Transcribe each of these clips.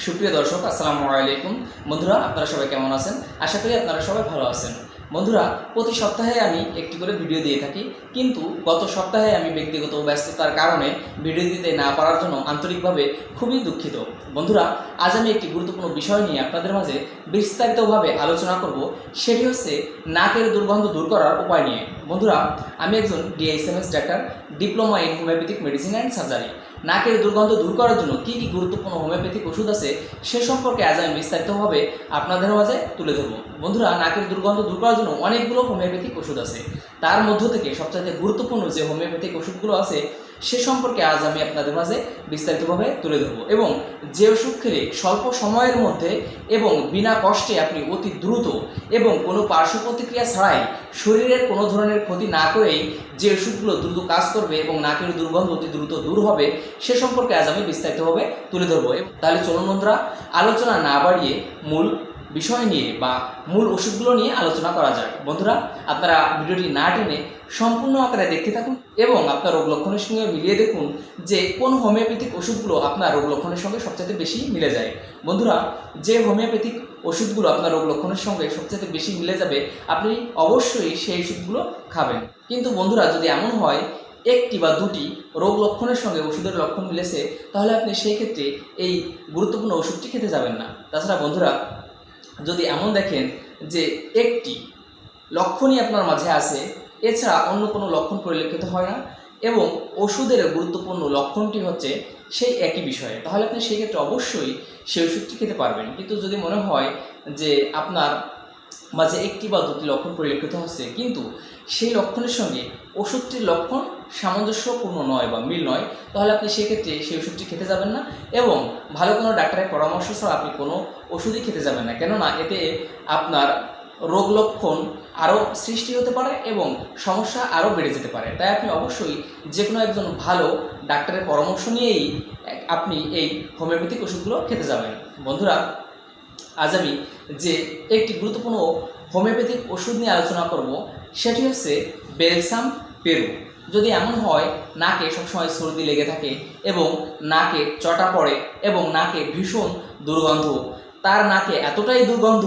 সুপ্রিয় দর্শক, আসসালামু আলাইকুম। বন্ধুরা, আপনারা সবাই কেমন আছেন? আশা করি আপনারা সবাই ভালো আছেন। বন্ধুরা, প্রতি সপ্তাহে আমি একটি করে ভিডিও দিয়ে থাকি, কিন্তু গত সপ্তাহে আমি ব্যক্তিগত ব্যস্ততার কারণে ভিডিও দিতে না পারার জন্য আন্তরিকভাবে খুবই দুঃখিত। বন্ধুরা, আজ আমি একটি গুরুত্বপূর্ণ বিষয় নিয়ে আপনাদের মাঝে বিস্তারিতভাবে আলোচনা করব, সেটি হচ্ছে নাকের দুর্গন্ধ দূর করার উপায় নিয়ে। বন্ধুরা, আমি একজন DSMS doctor, diploma in homoeopathic medicine and surgery. নাকের দুর্গন্ধ দূর করার জন্য কি কি গুরুত্বপূর্ণ হোমিওপ্যাথিক ওষুধ আছে সে সম্পর্কে আজ আমি বিস্তারিতভাবে আপনাদের মাঝে তুলে ধরবো। বন্ধুরা, নাকের দুর্গন্ধ দূর করার জন্য অনেকগুলো হোমিওপ্যাথিক ওষুধ আছে। তার মধ্য থেকে সবচাইতে গুরুত্বপূর্ণ যে হোমিওপ্যাথিক ওষুধগুলো আছে সে সম্পর্কে আজ আমি আপনাদের মাঝে বিস্তারিতভাবে তুলে ধরবো। এবং যে ওষুধ খেলে স্বল্প সময়ের মধ্যে এবং বিনা কষ্টে আপনি অতি দ্রুত এবং কোনো পার্শ্ব প্রতিক্রিয়া ছাড়াই শরীরের কোনো ধরনের ক্ষতি না করেই যে ওষুধগুলো দ্রুত কাজ করবে এবং নাকের দুর্গন্ধ অতি দ্রুত দূর হবে, সে সম্পর্কে আজ আমি বিস্তারিতভাবে তুলে ধরবো। তাহলে চলুন বন্ধুরা, আলোচনা না বাড়িয়ে মূল বিষয় নিয়ে বা মূল ওষুধগুলো নিয়ে আলোচনা করা যাক। বন্ধুরা, আপনারা ভিডিওটি না টেনে সম্পূর্ণ আকারে দেখতে থাকুন এবং আপনার রোগ লক্ষণের সঙ্গে মিলিয়ে দেখুন যে কোন হোমিওপ্যাথিক ওষুধগুলো আপনার রোগ লক্ষণের সঙ্গে সবচেয়ে বেশি মিলে যায়। বন্ধুরা, যে হোমিওপ্যাথিক ওষুধগুলো আপনার রোগ লক্ষণের সঙ্গে সবচেয়ে বেশি মিলে যাবে, আপনি অবশ্যই সেই ওষুধগুলো খাবেন। কিন্তু বন্ধুরা, যদি এমন হয়, একটি বা দুটি রোগ লক্ষণের সঙ্গে ওষুধের লক্ষণ মিলেছে, তাহলে আপনি সেই ক্ষেত্রে এই গুরুত্বপূর্ণ ওষুধটি খেতে যাবেন না। তাছাড়া বন্ধুরা যদি এমন দেখেন যে একটি লক্ষণই আপনার মাঝে আছে, এছাড়া অন্য কোনো লক্ষণ পরিলক্ষিত হয় না এবং ওষুধের গুরুত্বপূর্ণ লক্ষণটি হচ্ছে সেই একই বিষয়ে, তাহলে আপনি সেই ক্ষেত্রে অবশ্যই সেই ওষুধটি খেতে পারবেন। কিন্তু যদি মনে হয় যে আপনার মাঝে একটি বা দুটি লক্ষণ পরিলক্ষিত হচ্ছে, কিন্তু সেই লক্ষণের সঙ্গে ওষুধটির লক্ষণ সামঞ্জস্যপূর্ণ নয় বা মিল নয়, তাহলে আপনি সেক্ষেত্রে সেই ওষুধটি খেতে যাবেন না এবং ভালো কোনো ডাক্তারের পরামর্শ ছাড়া আপনি কোনো ওষুধই খেতে যাবেন না। কেননা এতে আপনার রোগ লক্ষণ আরও সৃষ্টি হতে পারে এবং সমস্যা আরও বেড়ে যেতে পারে। তাই আপনি অবশ্যই যে কোনো একজন ভালো ডাক্তারের পরামর্শ নিয়েই আপনি এই হোমিওপ্যাথিক ওষুধগুলো খেতে যাবেন। বন্ধুরা, আজ আমি যে একটি গুরুত্বপূর্ণ হোমিওপ্যাথিক ওষুধ নিয়ে আলোচনা করব, সেটি হচ্ছে বেলসাম পেরু। যদি এমন হয়, নাকে সবসময় সর্দি লেগে থাকে এবং নাকে চটা পড়ে এবং নাকে ভীষণ দুর্গন্ধ। তার নাকে এতটাই দুর্গন্ধ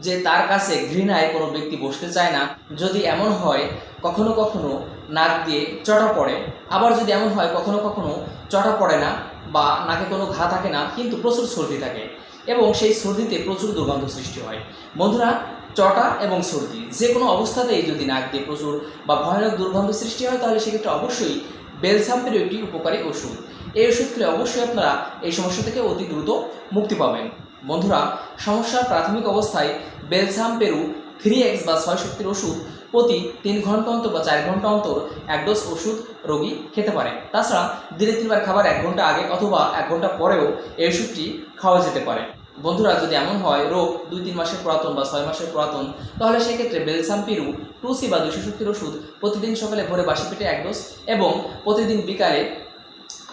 যে তার কাছে ঘৃণায় কোনো ব্যক্তি বসতে চায় না। যদি এমন হয়, কখনো কখনো নাক দিয়ে চটা পড়ে। আবার যদি এমন হয়, কখনো কখনো চটা পড়ে না। বা নাকে কোনো ঘা থাকে না, কিন্তু প্রচুর সর্দি থাকে এবং সেই সর্দিতে প্রচুর দুর্গন্ধ সৃষ্টি হয়। বন্ধুরা, চটা এবং সর্দি যে কোনো অবস্থাতেই যদি নাক দিয়ে প্রচুর বা ভয়ানক দুর্গন্ধ সৃষ্টি হয়, তাহলে সেক্ষেত্রে অবশ্যই বেলসাম্পের একটি উপকারী ওষুধ। এই ওষুধ খেলে অবশ্যই আপনারা এই সমস্যা থেকে অতি দ্রুত মুক্তি পাবেন। বন্ধুরা, সমস্যার প্রাথমিক অবস্থায় বেলসাম পেরু থ্রি এক্স বা ছয় শক্তির ওষুধ প্রতি তিন ঘণ্টা অন্তর বা চার ঘণ্টা অন্তর এক ডোজ ওষুধ রোগী খেতে পারে। তাছাড়া দিনে তিনবার খাবার এক ঘণ্টা আগে অথবা এক ঘণ্টা পরেও এই ওষুধটি খাওয়া যেতে পারে। বন্ধুরা, যদি এমন হয় রোগ দুই, তিন মাসের পুরাতন বা ছয় মাসের পুরাতন, তাহলে সেক্ষেত্রে বেলসাম পিরু টু সি বা দুশো শক্তির ওষুধ প্রতিদিন সকালে ভোরে বাসি পেটে এক ডোজ এবং প্রতিদিন বিকালে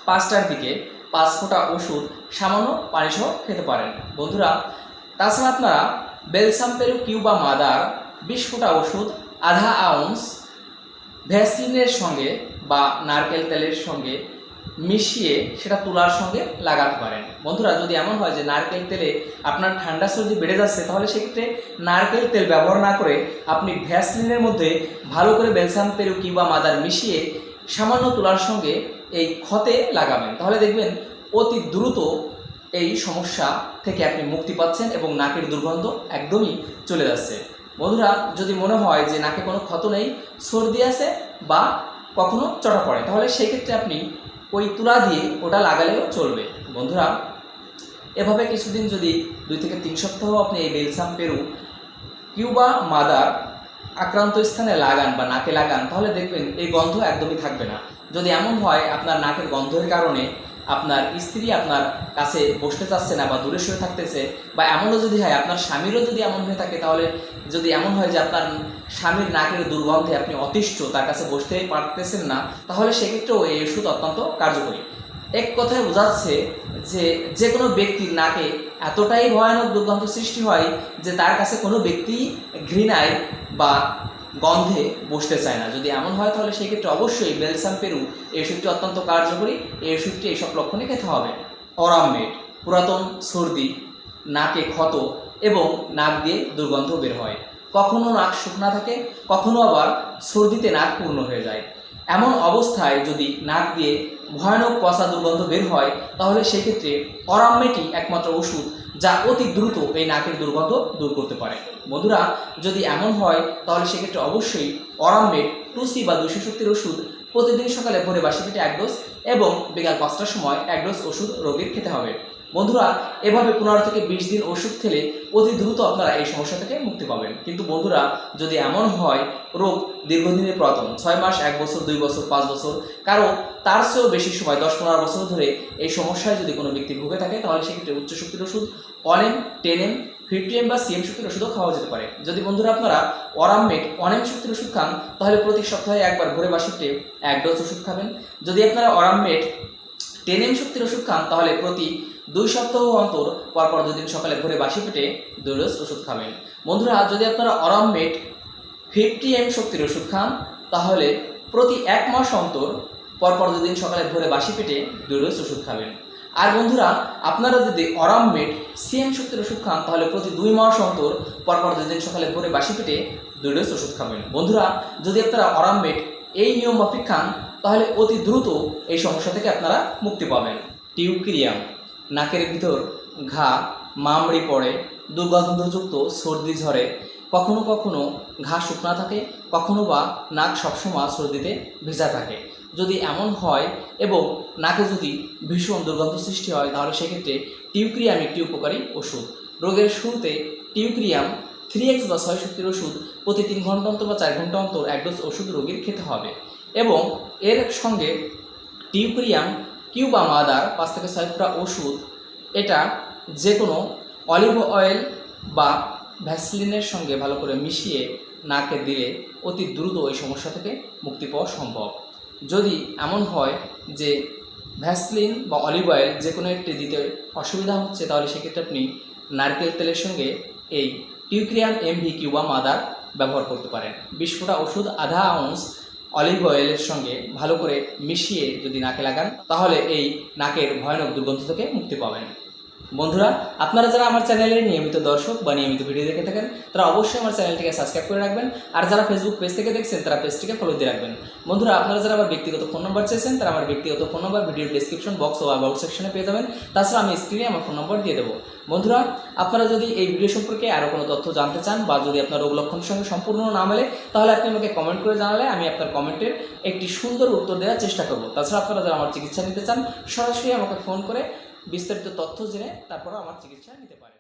পাঁচটার দিকে পাঁচ ফোঁটা ওষুধ সামান্য পানিসহ খেতে পারেন। বন্ধুরা, তাছাড়া আপনারা বেলসাম পেরু কিউ বা মাদার বিশ ফোঁটা ওষুধ আধা আউন্স ভ্যাসলিনের সঙ্গে বা নারকেল তেলের সঙ্গে মিশিয়ে সেটা তুলার সঙ্গে লাগাতে পারেন। বন্ধুরা, যদি এমন হয় যে নারকেল তেলে আপনার ঠান্ডা সর্দি বেড়ে যাচ্ছে, তাহলে সেক্ষেত্রে নারকেল তেল ব্যবহার না করে আপনি ভ্যাসলিনের মধ্যে ভালো করে বেলসাম পেরু কিংবা মাদার মিশিয়ে সামান্য তুলার সঙ্গে এই ক্ষতে লাগাবেন। তাহলে দেখবেন অতি দ্রুত এই সমস্যা থেকে আপনি মুক্তি পাচ্ছেন এবং নাকের দুর্গন্ধ একদমই চলে যাচ্ছে। বন্ধুরা, যদি মনে হয় যে নাকে কোনো ক্ষত নেই, সর্দি আছে বা কখনো চটা পড়ে, তাহলে সেক্ষেত্রে আপনি ওই তুলা দিয়ে ওটা লাগালেও চলবে। বন্ধুরা, এভাবে কিছুদিন যদি দুই থেকে তিন সপ্তাহ আপনি এই বেলসাম পেরু কিউবা মাদার আক্রান্ত স্থানে লাগান বা নাকে লাগান, তাহলে দেখবেন এই গন্ধ একদমই থাকবে না। যদি এমন হয় আপনার নাকের গন্ধের কারণে আপনার স্ত্রী আপনার কাছে বসতে চাচ্ছে না বা দূরে সরে থাকতেছে বা এমনও যদি হয়, আপনার স্বামীরও যদি এমন হয়ে থাকে, তাহলে যদি এমন হয় যে আপনার স্বামীর নাকের দুর্গন্ধে আপনি অতিষ্ঠ, তার কাছে বসতে পারতেছেন না, তাহলে সেক্ষেত্রেও এই ওষুধ অত্যন্ত কার্যকরী। এক কথায় বোঝাচ্ছে যে যে কোনো ব্যক্তির নাকে এতটাই ভয়ানক দুর্গন্ধ সৃষ্টি হয় যে তার কাছে কোনো ব্যক্তি ঘৃণায় বা গন্ধে বসতে চায় না। যদি এমন হয়, তাহলে সেক্ষেত্রে অবশ্যই বেলসাম পেরু এই ওষুধটি অত্যন্ত কার্যকরী। এই ওষুধটি এইসব লক্ষণে খেতে হবে। অরামমেড পুরাতন সর্দি, নাকে ক্ষত এবং নাক দিয়ে দুর্গন্ধ বের হয়। কখনও নাক শুকনা থাকে, কখনো আবার সর্দিতে নাক পূর্ণ হয়ে যায়। এমন অবস্থায় যদি নাক দিয়ে ভয়ানক পচা দুর্গন্ধ বের হয়, তাহলে সেক্ষেত্রে অরামমেটি একমাত্র ওষুধ যা অতি দ্রুত এই নাকের দুর্গন্ধ দূর করতে পারে। বন্ধুরা, যদি এমন হয়, তাহলে সেক্ষেত্রে অবশ্যই অরামমেট টুসি বা দুশো শক্তির ওষুধ প্রতিদিন সকালে ভোরে বাসি পেটে এক ডোজ এবং বিকাল পাঁচটার সময় এক ডোজ ওষুধ রোগীর খেতে হবে। বন্ধুরা, এভাবে পনেরো থেকে বিশ দিন ওষুধ খেলে অতি দ্রুত আপনারা এই সমস্যা থেকে মুক্তি পাবেন। কিন্তু বন্ধুরা, যদি এমন হয়, রোগ দীর্ঘদিনের প্রথম ছয় মাস, এক বছর, দুই বছর, পাঁচ বছর কারও তার চেয়েও বেশি সময়, দশ পনেরো বছর ধরে এই সমস্যায় যদি কোনো ব্যক্তি ভুগে থাকে, তাহলে সেক্ষেত্রে উচ্চ শক্তির ওষুধ, অনেম টেন এম ফিফটি এম বা সিএম শক্তির ওষুধও খাওয়া যেতে পারে। যদি বন্ধুরা আপনারা অরামমেট অনেম শক্তির ওষুধ খান, তাহলে প্রতি সপ্তাহে একবার ভোরে বাসিতে এক ডোজ ওষুধ খাবেন। যদি আপনারা অরামমেট টেন এম শক্তির ওষুধ খান, তাহলে প্রতি দুই সপ্তাহ অন্তর পরপর দুদিন সকালে ভোরে বাসি পেটে দুই ডোজ ওষুধ খাবেন। বন্ধুরা, যদি আপনারা অরামমেট ফিফটি এম শক্তির ওষুধ খান, তাহলে প্রতি এক মাস অন্তর পরপর দুদিন সকালে ভোরে বাসি পেটে দুই ডোজ ওষুধ খাবেন। আর বন্ধুরা, আপনারা যদি অরামমেট সিএম শক্তির ওষুধ খান, তাহলে প্রতি দুই মাস অন্তর পরপর দুদিন সকালে ভোরে বাসি পেটে দুই ডোজ ওষুধ খাবেন। বন্ধুরা, যদি আপনারা অরামমেট এই নিয়ম মাফিক খান, তাহলে অতি দ্রুত এই সমস্যা থেকে আপনারা মুক্তি পাবেন। টিউক্রিয়াম নাকের ভিতর ঘা, মামড়ি পড়ে, দুর্গন্ধযুক্ত সর্দি ঝরে। কখনো কখনো ঘা শুকনা থাকে, কখনো বা নাক সবসময় সর্দিতে ভেজা থাকে। যদি এমন হয় এবং নাকে যদি ভীষণ দুর্গন্ধ সৃষ্টি হয়, তাহলে সেক্ষেত্রে টিউক্রিয়াম একটি উপকারী ওষুধ। রোগের শুরুতে টিউক্রিয়াম থ্রি এক্স বা ছয় শক্তির ওষুধ প্রতি তিন ঘণ্টা অন্তর বা চার ঘণ্টা অন্তর এক ডোজ ওষুধ রোগীর খেতে হবে। এবং এর সঙ্গে টিউক্রিয়াম কিউ বা মাদার, পাঁচ থেকে ছয় ওষুধ, এটা যে কোনো অলিভ অয়েল বা ভ্যাসলিনের সঙ্গে ভালো করে মিশিয়ে নাকে দিলে অতি দ্রুত ওই সমস্যা থেকে মুক্তি পাওয়া সম্ভব। যদি এমন হয় যে ভ্যাসলিন বা অলিভ অয়েল যে কোনো একটি দিতে অসুবিধা হচ্ছে, তাহলে সেক্ষেত্রে আপনি নারকেল তেলের সঙ্গে এই টিউক্রিয়াম এমভি কিউবা মাদার ব্যবহার করতে পারেন। বিশ ফোঁটা ওষুধ, আধা আউন্স অলিভ অয়েলের সঙ্গে ভালো করে মিশিয়ে যদি নাকে লাগান, তাহলে এই নাকের ভয়ানক দুর্গন্ধ থেকে মুক্তি পাবেন। বন্ধুরা, আপনারা যারা আমার চ্যানেলের নিয়মিত দর্শক বা নিয়মিত ভিডিও দেখে থাকেন, তারা অবশ্যই আমার চ্যানেলটিকে সাবস্ক্রাইব করে রাখবেন, আর যারা ফেসবুক পেজ থেকে দেখছেন, তারা পেজটিকে ফলো দিয়ে রাখবেন। বন্ধুরা, আপনারা যারা আমার ব্যক্তিগত ফোন নম্বর চেয়েছেন, তারা আমার ব্যক্তিগত phone number video description box O about সেকশনে পেয়ে যাবেন, তাছাড়া আমি স্ক্রিনে আমার ফোন নম্বর দিয়ে দেবো। বন্ধুরা, আপনারা যদি এই ভিডিও সম্পর্কে আরও কোনো তথ্য জানতে চান বা যদি আপনার রোগ লক্ষণের সঙ্গে সম্পূর্ণ না মেলে, তাহলে আপনি আমাকে কমেন্ট করে জানালে আমি আপনার কমেন্টের একটি সুন্দর উত্তর দেওয়ার চেষ্টা করব। তাছাড়া আপনারা যারা আমার চিকিৎসা নিতে চান, সরাসরি আমাকে ফোন করে বিস্তারিত তথ্য জেনে তারপর আমার চিকিৎসা নিতে পারেন।